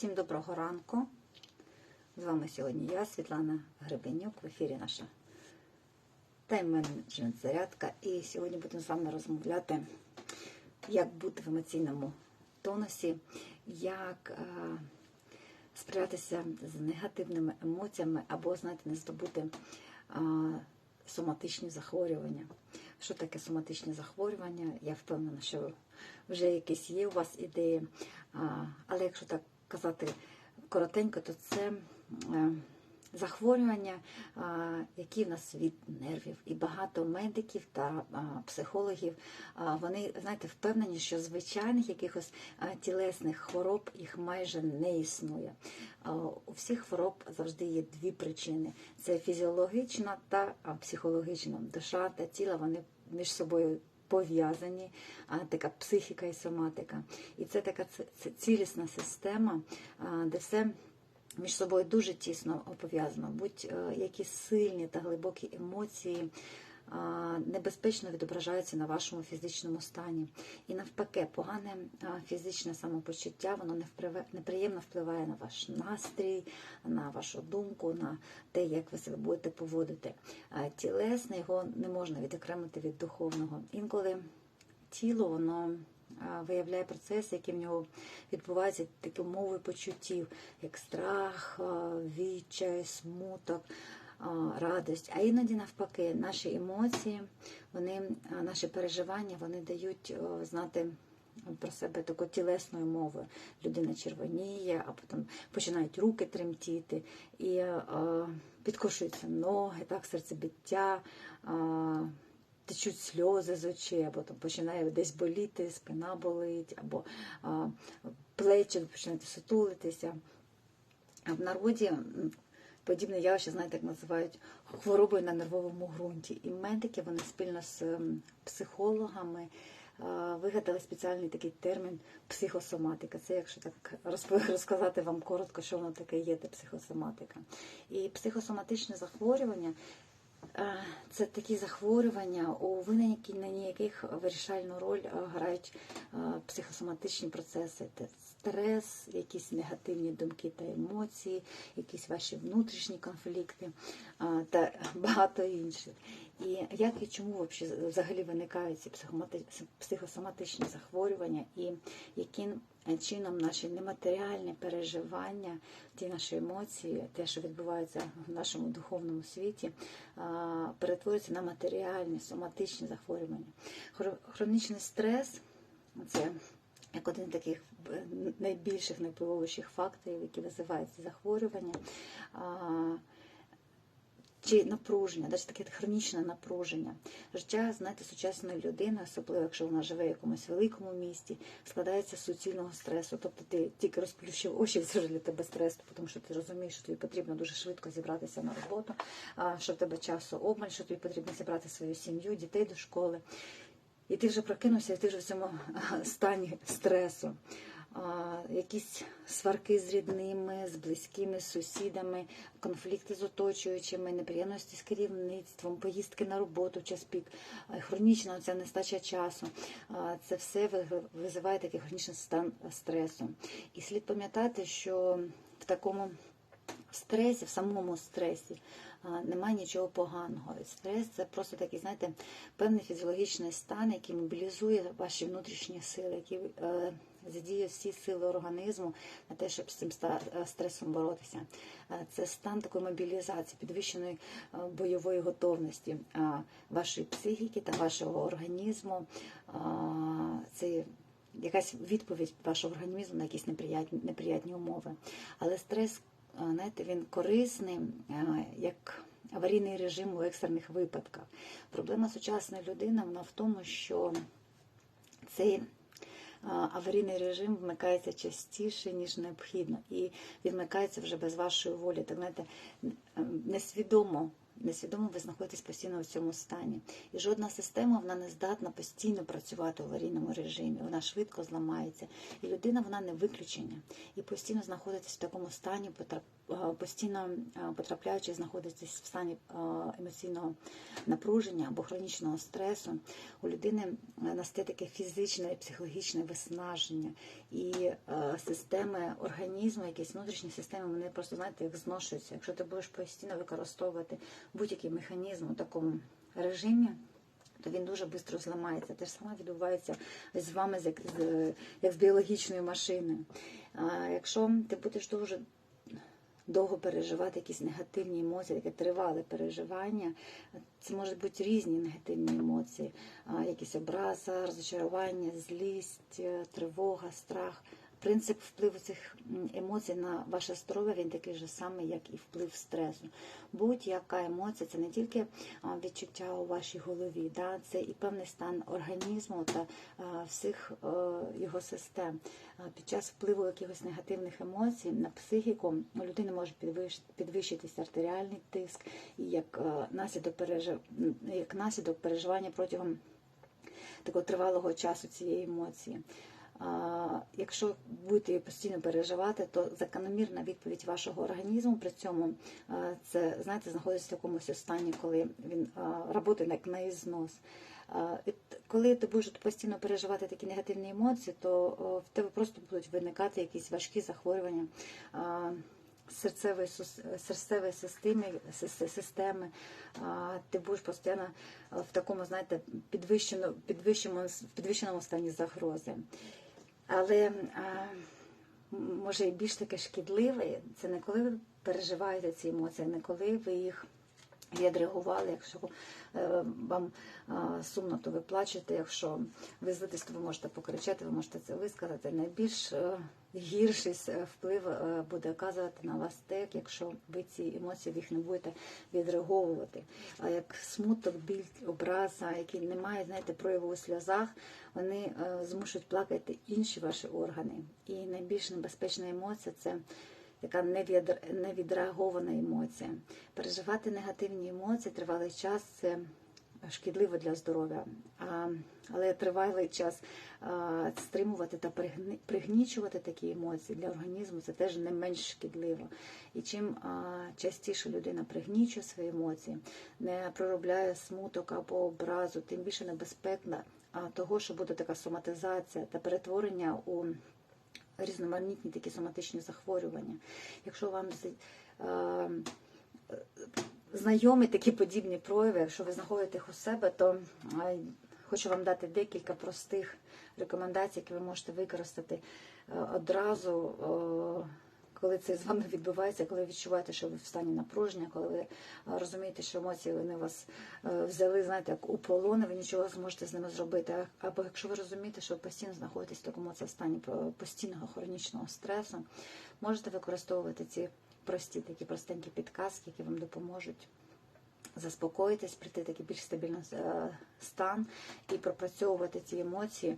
Всім доброго ранку. З вами сьогодні я, Світлана Гребенюк, в ефірі наша тайм-менеджмент зарядка. І сьогодні будемо з вами розмовляти, як бути в емоційному тонусі, як е, справлятися з негативними емоціями або, знаєте, не здобути е, соматичні захворювання. Що таке соматичні захворювання? Я впевнена, що вже якісь є у вас ідеї. Але якщо так казати коротенько, то це е, захворювання, які в нас від нервів. І багато медиків та психологів вони знаєте, впевнені, що звичайних якихось тілесних хвороб їх майже не існує. У всіх хвороб завжди є дві причини: це фізіологічна та психологічна. Душа та тіло вони між собою пов'язані, така психіка і соматика. І це така цілісна система, де все між собою дуже тісно пов'язано. Будь-які сильні та глибокі емоції небезпечно відображаються на вашому фізичному стані. І навпаки, погане фізичне самопочуття, воно неприємно впливає на ваш настрій, на вашу думку, на те, як ви себе будете поводити. Тілесне його не можна відокремити від духовного. Інколи тіло воно виявляє процеси, які в нього відбуваються такі мови почуттів, як страх, відчай, смуток, а, радість. А іноді навпаки, наші емоції, вони, наші переживання, вони дають знати. Про себе такою тілесною мовою. Людина червоніє, а потім починають руки тремтіти, і е, підкошуються ноги, так, серцебиття, течуть сльози з очей, або там починає десь боліти, спина болить, або плечі починають сутулитися. А в народі подібне явище, знаєте, як називають хворобою на нервовому ґрунті. І медики вони спільно з ем, психологами вигадали спеціальний такий термін психосоматика. Це якщо так розказати вам коротко, що воно таке є, та психосоматика. І психосоматичне захворювання Е, Це такі захворювання, у виникненні яких вирішальну роль грають психосоматичні процеси. Це стрес, якісь негативні думки та емоції, якісь ваші внутрішні конфлікти та багато інших. І як і чому взагалі виникають ці психосоматичні захворювання, і яким чином наші нематеріальні переживання, ті наші емоції, те, що відбувається в нашому духовному світі, перетворюються на матеріальні, соматичні захворювання. Хронічний стрес це як один з таких е, найбільших, найвпливовіших факторів, які визивають захворювання. Чи напруження, навіть таке хронічне напруження. Життя, знаєте, сучасної людини, особливо якщо вона живе в якомусь великому місті, складається з суцільного стресу. Тобто ти тільки розплющив очі, це вже для тебе стрес, тому що ти розумієш, що тобі потрібно дуже швидко зібратися на роботу, що в тебе часу обмаль, що тобі потрібно зібрати свою сім'ю, дітей до школи. І ти вже прокинувся, і ти вже в цьому стані стресу. Якісь сварки з рідними, з близькими, з сусідами, конфлікти з оточуючими, неприємності з керівництвом, поїздки на роботу в час пік, хронічна ця нестача часу. Це все визиває такий хронічний стан стресу. І слід пам'ятати, що в такому стресі, в самому стресі немає нічого поганого. Стрес це просто такий, знаєте, певний фізіологічний стан, який мобілізує ваші внутрішні сили, який е, задіє всі сили організму на те, щоб з цим е, стресом боротися. Е, Це стан такої мобілізації, підвищеної е, бойової готовності вашої психіки та вашого організму. Це якась відповідь вашого організму на якісь неприятні, неприятні умови. Але стрес, знаєте, він корисний як аварійний режим у екстрених випадках. Проблема сучасної людини вона в тому, що цей аварійний режим вмикається частіше, ніж необхідно, і він вмикається вже без вашої волі. Так знаєте, несвідомо. Несвідомо ви знаходитесь постійно в цьому стані. І жодна система вона не здатна постійно працювати в аварійному режимі. Вона швидко зламається. І людина вона не виключення. І постійно знаходитесь в такому стані, постійно е, потрапляючи, знаходитесь в стані е, емоційного напруження або хронічного стресу, у людини е, настає таке фізичне і психологічне виснаження, і е, системи організму, якісь внутрішні системи, вони просто знаєте, як зношуються. Якщо ти будеш постійно використовувати будь-який механізм у такому режимі, то він дуже швидко зламається. Те ж саме відбувається з вами, як з біологічною машиною. Якщо ти будеш дуже довго переживати якісь негативні емоції, таке тривале переживання, це можуть бути різні негативні емоції, якісь образа, розчарування, злість, е, тривога, страх. Принцип впливу цих емоцій на ваше здоров'я він такий же самий, як і вплив стресу. Будь-яка емоція це не тільки відчуття у вашій голові, да, це і певний стан організму та всіх е, його систем. Під час впливу якихось негативних емоцій на психіку у людини може підвищ- підвищитися артеріальний тиск, і як е, наслідок як наслідок переживання протягом такого тривалого часу цієї емоції. Якщо будете її постійно переживати, то закономірна відповідь вашого організму при цьому це знаєте, знаходиться в якомусь стані, коли він працює як на ізнос. Коли ти будеш постійно переживати такі негативні емоції, то в тебе просто будуть виникати якісь важкі захворювання серцевої системи, системи. Ти будеш постійно в такому, знаєте, підвищено, підвищеному, підвищеному стані загрози. Але а, може більш таке шкідливе, це не коли ви переживаєте ці емоції, не коли ви їх відреагували. Якщо е, вам а, сумно, то ви плачете. Якщо ви злитесь, то ви можете покричати, ви можете це висказати. Найбільш е, гірший вплив е, буде оказувати на вас те, якщо ви ці емоції їх не будете відреаговувати. А як смуток, біль, образа, які не мають, знаєте, прояву у сльозах, вони е, змушують плакати інші ваші органи. І найбільш небезпечна емоція це невід- невідреагована емоція. Переживати негативні емоції тривалий час це шкідливо для здоров'я. Але тривалий час стримувати та пригнічувати такі емоції для організму це теж не менш шкідливо. І чим частіше людина пригнічує свої емоції, не проробляє смуток або образу, тим більше небезпека а, того, що буде така соматизація та перетворення у різноманітні такі соматичні захворювання. Якщо вам знайомі такі подібні прояви, якщо ви знаходите їх у себе, то хочу вам дати декілька простих рекомендацій, які ви можете використати е, одразу. Коли це з вами відбувається, коли ви відчуваєте, що ви в стані напруження, коли ви е, розумієте, що емоції вони вас е, взяли, знаєте, як у полон, ви нічого зможете з ними зробити. Або якщо ви розумієте, що ви постійно знаходитесь в такому це стані постійного хронічного стресу, можете використовувати ці прості такі простенькі підказки, які вам допоможуть заспокоїтись, прийти в такий більш стабільний е, стан і пропрацьовувати ці емоції,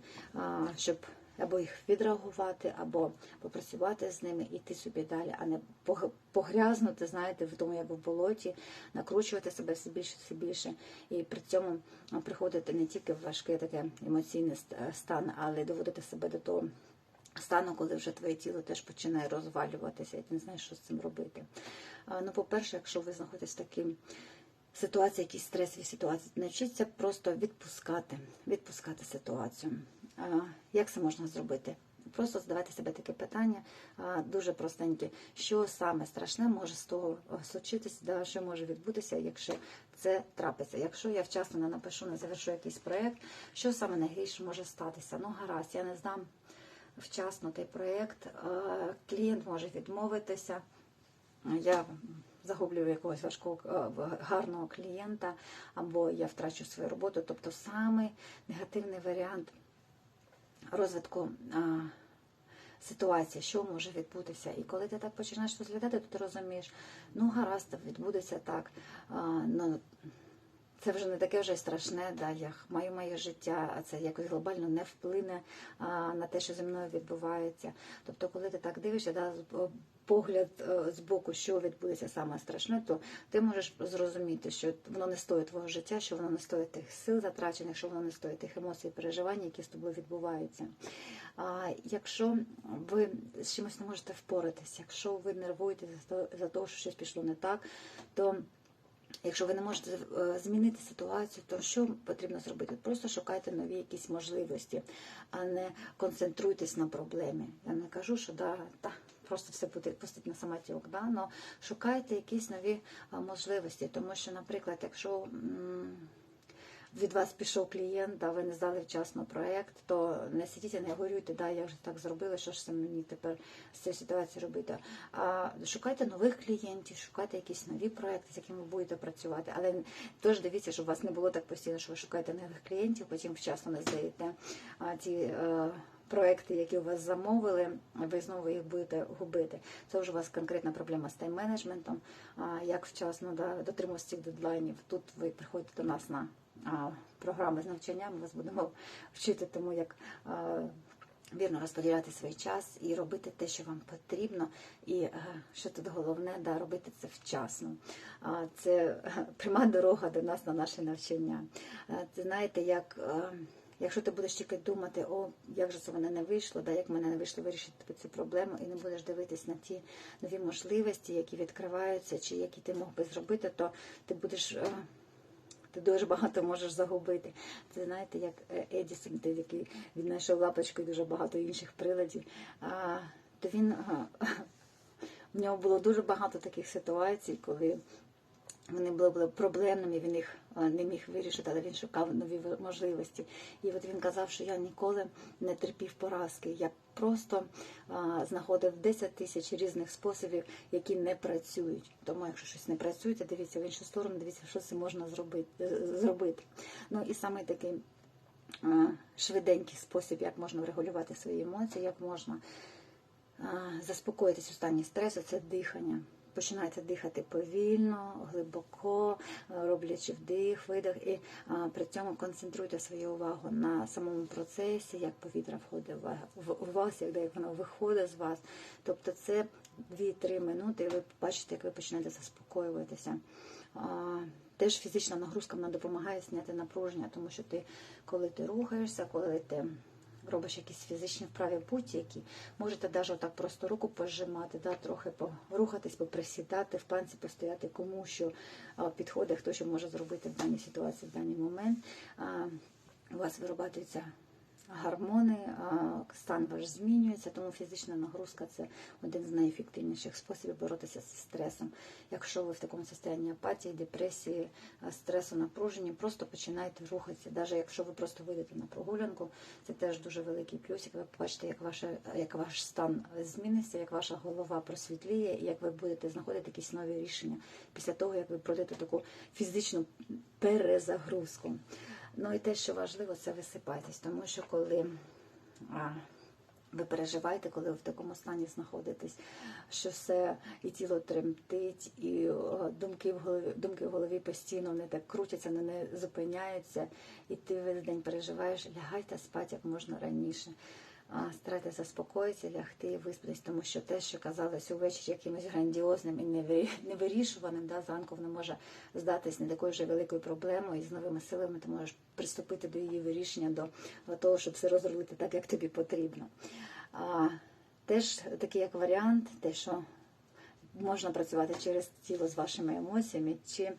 щоб або їх відреагувати, або попрацювати з ними і йти собі далі, а не пог- погрязнути, знаєте, в тому, як в болоті, накручувати себе все більше, все більше, і при цьому приходити не тільки в важкий таке емоційний стан, але доводити себе до того стану, коли вже твоє тіло теж починає розвалюватися, і ти не знаєш, що з цим робити. Ну, по-перше, якщо ви знаходитесь в такій ситуації, якісь стресові ситуації, навчіться просто відпускати, відпускати ситуацію. Як це можна зробити? Просто задавайте себе таке питання, дуже простеньке, що саме страшне може з того а, случитися, да, що може відбутися, якщо це трапиться. Якщо я вчасно не напишу, не завершу якийсь проєкт, що саме найгірше може статися? Ну, гаразд, я не здам вчасно той проєкт, клієнт може відмовитися, я загублю якогось важкого е, гарного клієнта, або я втрачу свою роботу. Тобто самий негативний варіант розвитку ситуації, що може відбутися. І коли ти так починаєш розглядати, то ти розумієш, ну гаразд, відбудеться так. Ну, це вже не таке вже страшне, да, я маю моє життя, а це якось глобально не вплине на те, що зі мною відбувається. Тобто, коли ти так дивишся, да, погляд е, з боку, що відбудеться саме страшне, то ти можеш зрозуміти, що воно не стоїть твого життя, що воно не стоїть тих сил затрачених, що воно не стоїть тих емоцій і переживань, які з тобою відбуваються. А якщо ви з чимось не можете впоратися, якщо ви нервуєте за то- за те, що щось пішло не так, то Якщо ви не можете е, змінити ситуацію, то що потрібно зробити? Просто шукайте нові якісь можливості, а не концентруйтесь на проблемі. Я не кажу, що да, та, просто все буде пустити на самотек, да? але шукайте якісь нові можливості, тому що, наприклад, якщо від вас пішов клієнт, а ви не здали вчасно проект, то не сидіть і не горюйте, да, я вже так зробила, що ж це мені тепер з цією ситуацією робити. А шукайте нових клієнтів, шукайте якісь нові проекти, з якими ви будете працювати. Але теж дивіться, щоб у вас не було так постійно, що ви шукаєте нових клієнтів, потім вчасно не здаєте ті. е, Проекти, які у вас замовили, ви знову їх будете губити. Це вже у вас конкретна проблема з тайм-менеджментом, як вчасно да, дотримуватися цих дедлайнів. Тут ви приходите до нас на програми з навчання, ми вас будемо вчити тому, як вірно розподіляти свій час і робити те, що вам потрібно. І е, що тут головне, да, робити це вчасно. Це е, пряма дорога до нас на наше навчання. Е, Це знаєте, як. Якщо ти будеш тільки думати, о, як же це мене не вийшло, да, як мене не вийшло вирішити цю проблему, і не будеш дивитись на ті нові можливості, які відкриваються, чи які ти мог би зробити, то ти будеш ти дуже багато можеш загубити. Це знаєте, як е, Едісон, той, який віднайшов лапочку і дуже багато інших приладів. А, то він а, в нього було дуже багато таких ситуацій, коли вони були, проблемними, він їх не міг вирішити, але він шукав нові можливості. І от він казав, що я ніколи не терпів поразки. Я просто знаходив 10 тисяч різних способів, які не працюють. Тому, якщо щось не працює, то дивіться в іншу сторону, дивіться, що це можна зробити. Ну і саме такий швиденький спосіб, як можна врегулювати свої емоції, як можна заспокоїтись у стані стресу, це дихання. Починайте дихати повільно, глибоко, роблячи вдих, видих, і при цьому концентруйте свою увагу на самому процесі, як повітря входить в, вас, як, воно виходить з вас. Тобто це 2-3 минути, і ви побачите, як ви почнете заспокоюватися. Теж фізична нагрузка вона допомагає зняти напруження, тому що ти, коли ти рухаєшся, коли ти робиш якісь фізичні вправи будь-які, можете навіть так просто руку пожимати, да, трохи порухатись, поприсідати, в панці постояти, кому що підходить, хто що може зробити в даній ситуації, в даний момент. У вас вирабатується гормони, стан ваш змінюється, тому фізична нагрузка це один з найефективніших способів боротися зі стресом. Якщо ви в такому стані апатії, депресії, стресу, напруження, просто починайте рухатися. Навіть якщо ви просто вийдете на прогулянку, це теж дуже великий плюсик. Ви побачите, як, ваше, як ваш стан зміниться, як ваша голова просвітліє, і як ви будете знаходити якісь нові рішення після того, як ви пройдете таку фізичну перезагрузку. Ну і те, що важливо, це висипайтесь, тому що коли ви переживаєте, коли ви в такому стані знаходитесь, що все і тіло тремтить, і думки в голові, думки в голові постійно вони так крутяться, вони не зупиняються, і ти весь день переживаєш, лягайте спати як можна раніше. А, Старайтеся заспокоїтися, лягти і виспитись, тому що те, що казалось увечері якимось грандіозним і невирі- невирішуваним, да, зранку воно може здатись не такою вже великою проблемою, і з новими силами ти можеш приступити до її вирішення, до того, щоб все розробити так, як тобі потрібно. А, теж такий як варіант, те, що можна працювати через тіло з вашими емоціями, чи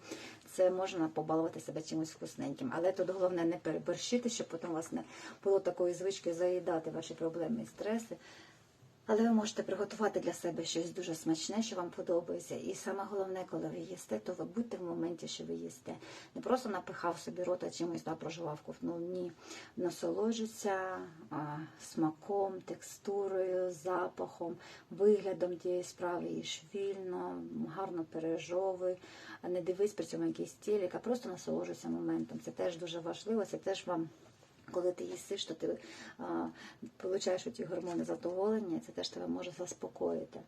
це можна побалувати себе чимось вкусненьким. Але тут головне не переборщити, щоб потім у вас не було такої звички заїдати ваші проблеми і стреси. Але ви можете приготувати для себе щось дуже смачне, що вам подобається. І саме головне, коли ви їсте, то ви будьте в моменті, що ви їсте. Не просто напихав собі рота чимось да, проживав ковтнув. Ні. Насолоджуйся а, смаком, текстурою, запахом, виглядом тієї справи. Їж вільно, гарно пережовуй, не дивись при цьому якийсь тілік, а просто насолоджуйся моментом. Це теж дуже важливо, це теж вам. Коли ти їсиш, то ти а, получаєш ті гормони задоволення, це теж тебе може заспокоїти.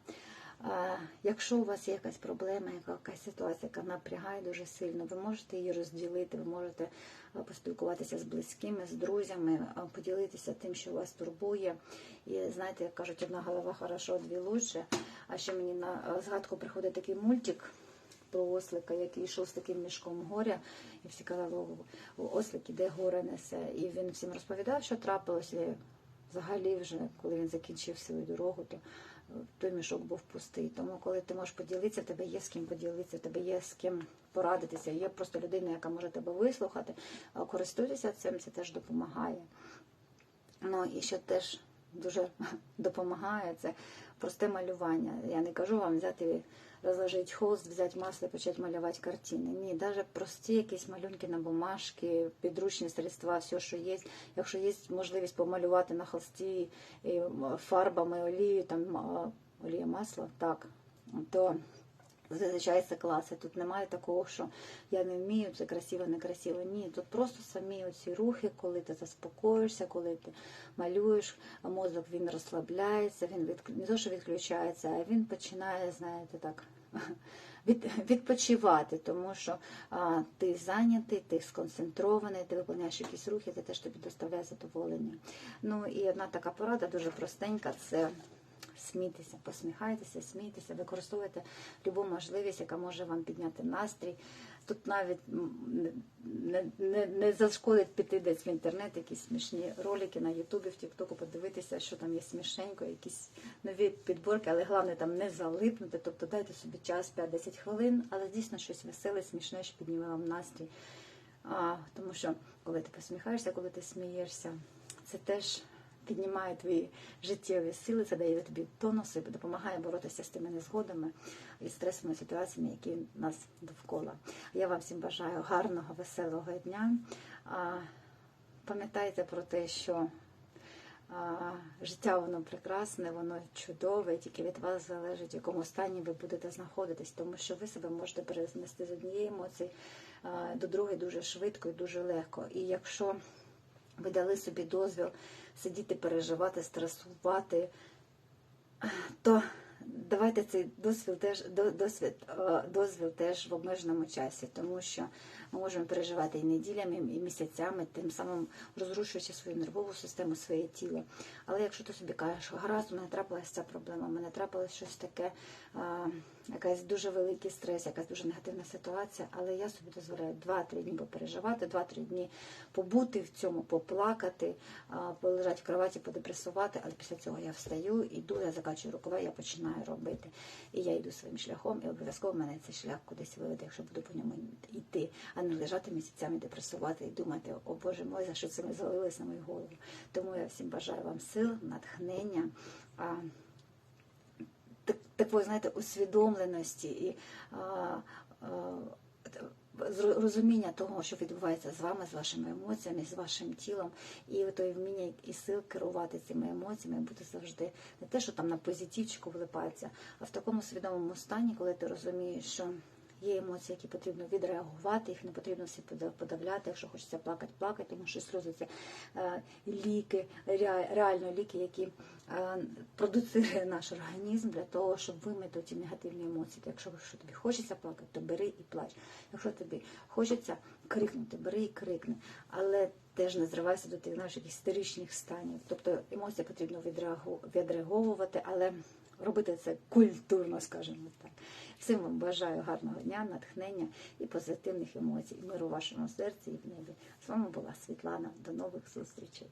А, Якщо у вас є якась проблема, якась ситуація, яка напрягає дуже сильно, ви можете її розділити, ви можете поспілкуватися з близькими, з друзями, поділитися тим, що вас турбує. І знаєте, як кажуть, одна голова хорошо, дві лучше. А ще мені на згадку приходить такий мультик про ослика, який йшов з таким мішком горя, і всі казали, «О, ослик іде горе несе. І він всім розповідав, що трапилося. І Взагалі, вже коли він закінчив свою дорогу, то е, той мішок був пустий. Тому, коли ти можеш поділитися, в тебе є з ким поділитися, в тебе є з ким порадитися. Є просто людина, яка може тебе вислухати, користуйтеся цим, це теж допомагає. Ну і що теж дуже допомагає, це просте малювання. Я не кажу вам взяти, розложити холст, взяти масло і почати малювати картини. Ні, навіть прості якісь малюнки на бумажки, підручні средства, все, що є. Якщо є можливість помалювати на холсті фарбами, олією, там олія масло, так, то Зазвичай це класи. Тут немає такого, що я не вмію, це красиво, не красиво. Ні, тут просто самі оці рухи, коли ти заспокоїшся, коли ти малюєш, а мозок він розслабляється, він від... не то, що відключається, а він починає, знаєте, так. Від, відпочивати, тому що а, ти зайнятий, ти сконцентрований, ти виконуєш якісь рухи, це теж тобі доставляє задоволення. Ну і одна така порада дуже простенька це смійтеся, посміхайтеся, смійтеся, використовуйте любу можливість, яка може вам підняти настрій. Тут навіть не, не, не зашкодить піти десь в інтернет, якісь смішні ролики на Ютубі, в Тіктоку, подивитися, що там є смішенько, якісь нові підборки, але головне там не залипнути. Тобто дайте собі час 5-10 хвилин, але дійсно щось веселе, смішне, що підніме вам настрій. А, тому що коли ти посміхаєшся, коли ти смієшся, це теж піднімає твої життєві сили, це дає тобі тонус і допомагає боротися з тими незгодами і стресовими ситуаціями, які нас довкола. Я вам всім бажаю гарного, веселого дня. Пам'ятайте про те, що життя воно прекрасне, воно чудове, тільки від вас залежить, в якому стані ви будете знаходитись, тому що ви себе можете перенести з однієї емоції до другої дуже швидко і дуже легко. І якщо ви дали собі дозвіл сидіти, переживати, стресувати, то давайте цей дозвіл теж до- досвід, е, дозвіл теж в обмеженому часі, тому що ми можемо переживати і неділями, і місяцями, тим самим розрушуючи свою нервову систему, своє тіло. Але якщо ти собі кажеш, гаразд, у мене трапилася ця проблема, у мене трапилось щось таке, а, якась дуже великий стрес, якась дуже негативна ситуація, але я собі дозволяю 2-3 дні попереживати, 2-3 дні побути в цьому, поплакати, а, полежати в кроваті, подепресувати, але після цього я встаю, іду, я закачую рукава, я починаю робити. І я йду своїм шляхом, і обов'язково мене цей шлях кудись виведе, якщо буду по ньому йти, а не лежати місяцями, депресувати і думати, о Боже мой, за що це ми залилось на мою голову. Тому я всім бажаю вам сил, натхнення. а, так- такої, знаєте, усвідомленості і а, а, розуміння того, що відбувається з вами, з вашими емоціями, з вашим тілом, і той вміння і сил керувати цими емоціями, бути завжди не те, що там на позитивчику влипається, а в такому свідомому стані, коли ти розумієш, що. Є емоції, які потрібно відреагувати, їх не потрібно всі пода- подавляти. Якщо хочеться плакати, плакати, тому що сльози це е, ліки, реально ліки, які е, продуцирує наш організм для того, щоб вимити ті негативні емоції. Якщо що тобі хочеться плакати, то бери і плач. Якщо тобі хочеться крикнути, бери і крикни. Але теж не зривайся до тих якихось істеричних станів. Тобто емоції потрібно відреагу- відреаговувати, але робити це культурно, скажімо так. Всім вам бажаю гарного дня, натхнення і позитивних емоцій, миру в вашому серці і в небі. З вами була Світлана. До нових зустрічей.